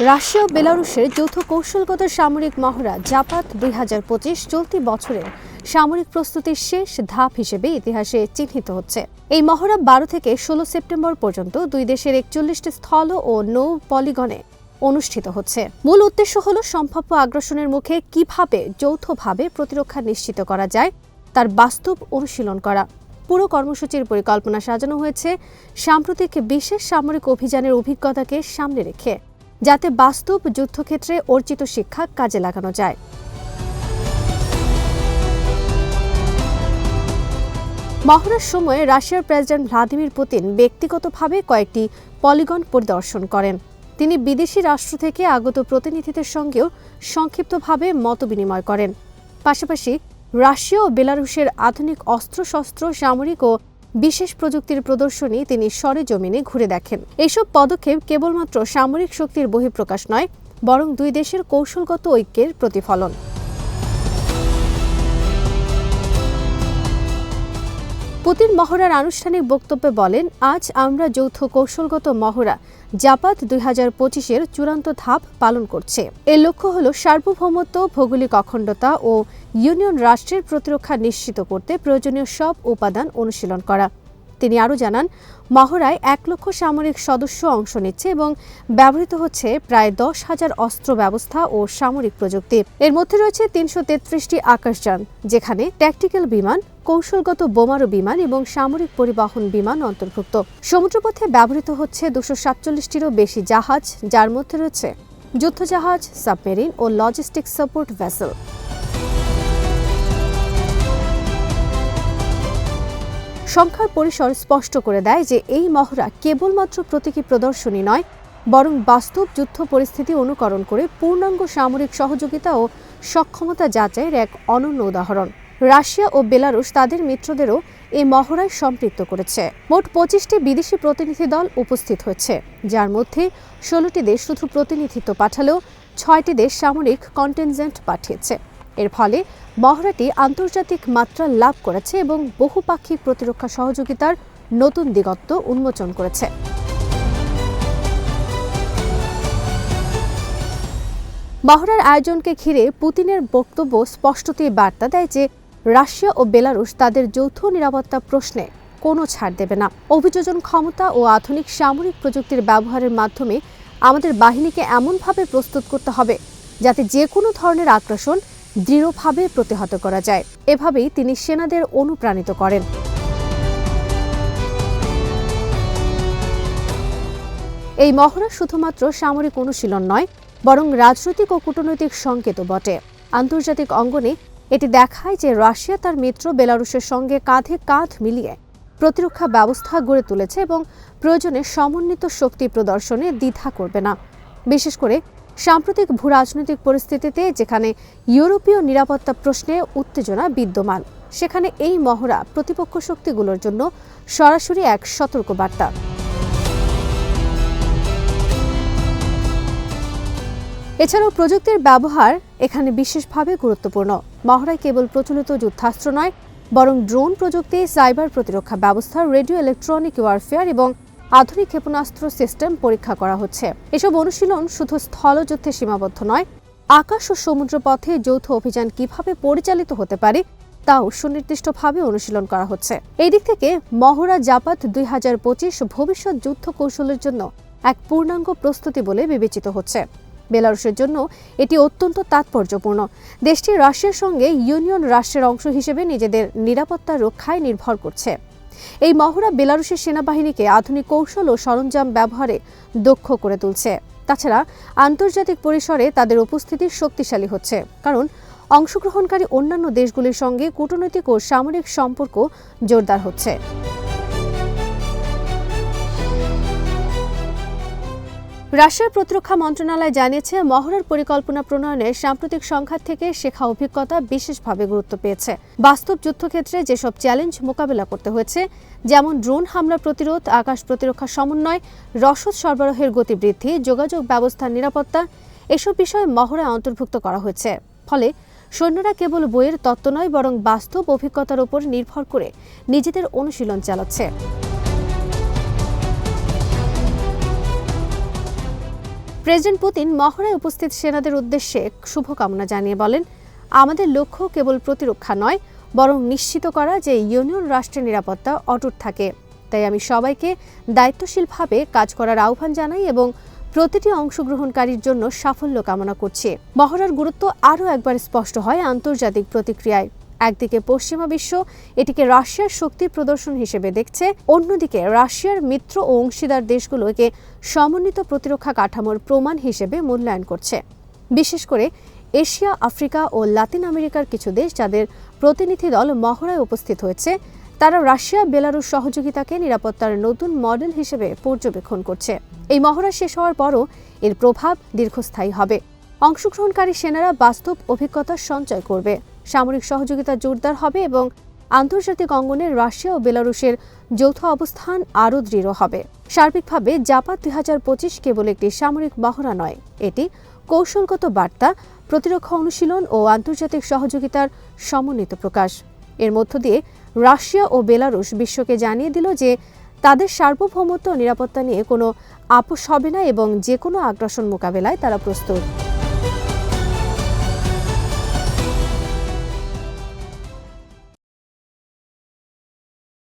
Russia ও বেলারুশের যৌথ কৌশলগত সামরিক মহড়া জাপাত দুই হাজার পঁচিশ চলতি বছরের সামরিক প্রস্তুতির শেষ ধাপ হিসেবে ইতিহাসে চিহ্নিত হচ্ছে। এই মহড়া বারো থেকে ষোলো সেপ্টেম্বর পর্যন্ত দুই দেশের একচল্লিশটি স্থল ও নৌ পলিগনে অনুষ্ঠিত হচ্ছে। মূল উদ্দেশ্য হল সম্ভাব্য আগ্রাসনের মুখে কীভাবে যৌথভাবে প্রতিরক্ষা নিশ্চিত করা যায়, তার বাস্তব অনুশীলন করা। পুরো কর্মসূচির পরিকল্পনা সাজানো হয়েছে, সাম্প্রতিক বিশেষ সামরিক অভিযানের অভিজ্ঞতাকে সামনে রেখে। যাতে বাস্তব যুদ্ধক্ষেত্রে অর্জিত শিক্ষা কাজে লাগানো যায়। মহড়ার সময় রাশিয়ার প্রেসিডেন্ট ভ্লাদিমির পুতিন ব্যক্তিগতভাবে কয়েকটি পলিগন পরিদর্শন করেন। তিনি বিদেশি রাষ্ট্র থেকে আগত প্রতিনিধিদের সঙ্গেও সংক্ষিপ্তভাবে মতবিনিময় করেন। পাশাপাশি রাশিয়া ও বেলারুশের আধুনিক অস্ত্রশস্ত্র, সামরিক ও বিশেষ প্রযুক্তির প্রদর্শনী তিনি সরেজমিনে ঘুরে দেখেন। এসব পদক্ষেপ কেবলমাত্র সামরিক শক্তির বহিঃপ্রকাশ নয়, বরং দুই দেশের কৌশলগত ঐক্যের প্রতিফলন। পুতিন মহড়ার আনুষ্ঠানিক বক্তব্যে বলেন, আজ আমরা যৌথ কৌশলগত মহড়া জাপাত দুই হাজার পঁচিশের চূড়ান্ত ধাপ পালন করছে। এর লক্ষ্য হল সার্বভৌমত্ব, ভৌগোলিক অখণ্ডতা ও ইউনিয়ন রাষ্ট্রের প্রতিরক্ষা নিশ্চিত করতে প্রয়োজনীয় সব উপাদান অনুশীলন করা। তিনি আরও জানান, মহড়ায় এক লক্ষ সামরিক সদস্য অংশ নিচ্ছে এবং ব্যবহৃত হচ্ছে প্রায় দশ হাজার অস্ত্র ব্যবস্থা ও সামরিক প্রযুক্তি। এর মধ্যে রয়েছে তিনশো তেত্রিশটি আকাশযান, যেখানে ট্যাকটিক্যাল বিমান, কৌশলগত বোমারু বিমান এবং সামরিক পরিবহন বিমান অন্তর্ভুক্ত। সমুদ্রপথে ব্যবহৃত হচ্ছে দুশো সাতচল্লিশটিরও বেশি জাহাজ, যার মধ্যে রয়েছে যুদ্ধজাহাজ, সাবমেরিন ও লজিস্টিক সাপোর্ট ভেসেল সংখ্যার পরিসর স্পষ্ট করে দেয় যে এই মহড়া কেবলমাত্র প্রতীকী প্রদর্শনী নয়, বরং বাস্তব যুদ্ধ পরিস্থিতি অনুকরণ করে পূর্ণাঙ্গ সামরিক সহযোগিতা ও সক্ষমতা যাচাইয়ের এক অনন্য উদাহরণ। রাশিয়া ও বেলারুশ তাদের মিত্রদেরও এই মহড়ায় সম্পৃক্ত করেছে। মোট পঁচিশটি বিদেশি প্রতিনিধি দল উপস্থিত হয়েছে, যার মধ্যে ষোলোটি দেশ শুধু প্রতিনিধিত্ব পাঠালেও ছয়টি দেশ সামরিক কন্টেনজেন্ট পাঠিয়েছে। এর ফলে মহড়াটি আন্তর্জাতিক মাত্রা লাভ করেছে এবং বহুপাক্ষিক প্রতিরক্ষা সহযোগিতার নতুন দিগত্ব উন্মোচন করেছে। মহড়ার আয়োজনকে ঘিরে পুতিনের বক্তব্য স্পষ্টতই বার্তা দেয় যে, রাশিয়া ও বেলারুশ তাদের যৌথ নিরাপত্তা প্রশ্নে কোনো ছাড় দেবে না। অভিযোজন ক্ষমতা ও আধুনিক সামরিক প্রযুক্তির ব্যবহারের মাধ্যমে আমাদের বাহিনীকে এমনভাবে প্রস্তুত করতে হবে যাতে যে কোনো ধরনের আগ্রাসন দৃঢ়ভাবে প্রতিহত করা যায়। এভাবেই তিনি সেনাদের অনুপ্রাণিত করেন। এই মহড়া শুধুমাত্র সামরিক অনুশীলন নয়, বরং রাজনৈতিক ও কূটনৈতিক সংকেতও বটে। আন্তর্জাতিক অঙ্গনে এটি দেখায় যে রাশিয়া তার মিত্র বেলারুশের সঙ্গে কাঁধে কাঁধ মিলিয়ে প্রতিরক্ষা ব্যবস্থা গড়ে তুলেছে এবং প্রয়োজনে সমন্বিত শক্তি প্রদর্শনে দ্বিধা করবে না। বিশেষ করে সাম্প্রতিক ভূ রাজনৈতিক পরিস্থিতিতে যেখানে ইউরোপীয় নিরাপত্তা প্রশ্নে উত্তেজনা বিদ্যমান, সেখানে এই মহড়া প্রতিপক্ষ শক্তিগুলোর জন্য সরাসরি এক সতর্কবার্তা। এছাড়াও প্রযুক্তির ব্যবহার এখানে বিশেষভাবে গুরুত্বপূর্ণ। মহড়ায় কেবল প্রচলিত যুদ্ধাস্ত্র নয়, বরং ড্রোন প্রযুক্তি, সাইবার প্রতিরক্ষা ব্যবস্থা, রেডিও ইলেকট্রনিক ওয়ারফেয়ার এবং আধুনিক ক্ষেপণাস্ত্র সিস্টেম পরীক্ষা করা হচ্ছে। এসব অনুশীলন শুধু স্থলযুদ্ধে সীমাবদ্ধ নয়, আকাশ ও সমুদ্র পথে যৌথ অভিযান কীভাবে পরিচালিত হতে পারে তাও সুনির্দিষ্টভাবে অনুশীলন করা হচ্ছে। এই দিক থেকে মহড়া জাপাত দুই হাজার পঁচিশ ভবিষ্যৎ যুদ্ধ কৌশলের জন্য এক পূর্ণাঙ্গ প্রস্তুতি বলে বিবেচিত হচ্ছে। বেলারুশের জন্য এটি অত্যন্ত তাৎপর্যপূর্ণ। দেশটি রাশিয়ার সঙ্গে ইউনিয়ন রাষ্ট্রের অংশ হিসেবে নিজেদের নিরাপত্তা রক্ষায় নির্ভর করছে। এই মহড়া বেলারুশের সেনাবাহিনীকে আধুনিক কৌশল ও সরঞ্জাম ব্যবহারে দক্ষ করে তুলছে। তাছাড়া আন্তর্জাতিক পরিসরে তাদের উপস্থিতি শক্তিশালী হচ্ছে, কারণ অংশগ্রহণকারী অন্যান্য দেশগুলির সঙ্গে কূটনৈতিক ও সামরিক সম্পর্ক জোরদার হচ্ছে। রাশিয়ার প্রতিরক্ষা মন্ত্রণালয় জানিয়েছে, মহড়ার পরিকল্পনা প্রণয়নে সাম্প্রতিক সংঘাত থেকে শেখা অভিজ্ঞতা বিশেষভাবে গুরুত্ব পেয়েছে। বাস্তব যুদ্ধক্ষেত্রে যেসব চ্যালেঞ্জ মোকাবেলা করতে হয়েছে, যেমন ড্রোন হামলা প্রতিরোধ, আকাশ প্রতিরক্ষা সমন্বয়, রসদ সরবরাহের গতি বৃদ্ধি, যোগাযোগ ব্যবস্থার নিরাপত্তা, এসব বিষয়ে মহড়ায় অন্তর্ভুক্ত করা হয়েছে। ফলে সৈন্যরা কেবল বইয়ের তত্ত্ব নয়, বরং বাস্তব অভিজ্ঞতার উপর নির্ভর করে নিজেদের অনুশীলন চালাচ্ছে। প্রেসিডেন্ট পুতিন মহড়ায় উপস্থিত সেনাদের উদ্দেশ্যে শুভকামনা জানিয়ে বলেন, আমাদের লক্ষ্য কেবল প্রতিরক্ষা নয়, বরং নিশ্চিত করা যে ইউনিয়ন রাষ্ট্রের নিরাপত্তা অটুট থাকে। তাই আমি সবাইকে দায়িত্বশীলভাবে কাজ করার আহ্বান জানাই এবং প্রতিটি অংশগ্রহণকারীর জন্য সাফল্য কামনা করছি। মহড়ার গুরুত্ব আরও একবার স্পষ্ট হয় আন্তর্জাতিক প্রতিক্রিয়ায়। একদিকে পশ্চিমা বিশ্ব, এটিকে রাশিয়ার শক্তি প্রদর্শন হিসেবে দেখছে। অন্যদিকে রাশিয়ার মিত্র ও অংশীদার দেশগুলো একে সমন্বিত প্রতিরক্ষা কাঠামোর প্রমাণ হিসেবে মূল্যায়ন করছে। বিশেষ করে এশিয়া, আফ্রিকা ও লাতিন আমেরিকার কিছু দেশ যাদের প্রতিনিধি দল মহড়ায় উপস্থিত হয়েছে, তারা রাশিয়া, বেলারুশ সহযোগিতাকে নিরাপত্তার নতুন মডেল হিসেবে পর্যবেক্ষণ করছে। এই মহড়া শেষ হওয়ার পরও এর প্রভাব দীর্ঘস্থায়ী হবে। অংশগ্রহণকারী সেনারা বাস্তব অভিজ্ঞতা সঞ্চয় করবে। সামরিক সহযোগিতা জোরদার হবে এবং আন্তর্জাতিক অঙ্গনে রাশিয়া ও বেলারুশের যৌথ অবস্থান আরও দৃঢ় হবে। সার্বিকভাবে জাপাত দুই হাজার পঁচিশ কেবল একটি সামরিক মহড়া নয়, এটি কৌশলগত বার্তা, প্রতিরক্ষা অনুশীলন ও আন্তর্জাতিক সহযোগিতার সমন্বিত প্রকাশ। এর মধ্য দিয়ে রাশিয়া ও বেলারুশ বিশ্বকে জানিয়ে দিল যে তাদের সার্বভৌমত্ব নিরাপত্তা নিয়ে কোনো আপোষ হবে না এবং যে কোনো আগ্রাসন মোকাবেলায় তারা প্রস্তুত।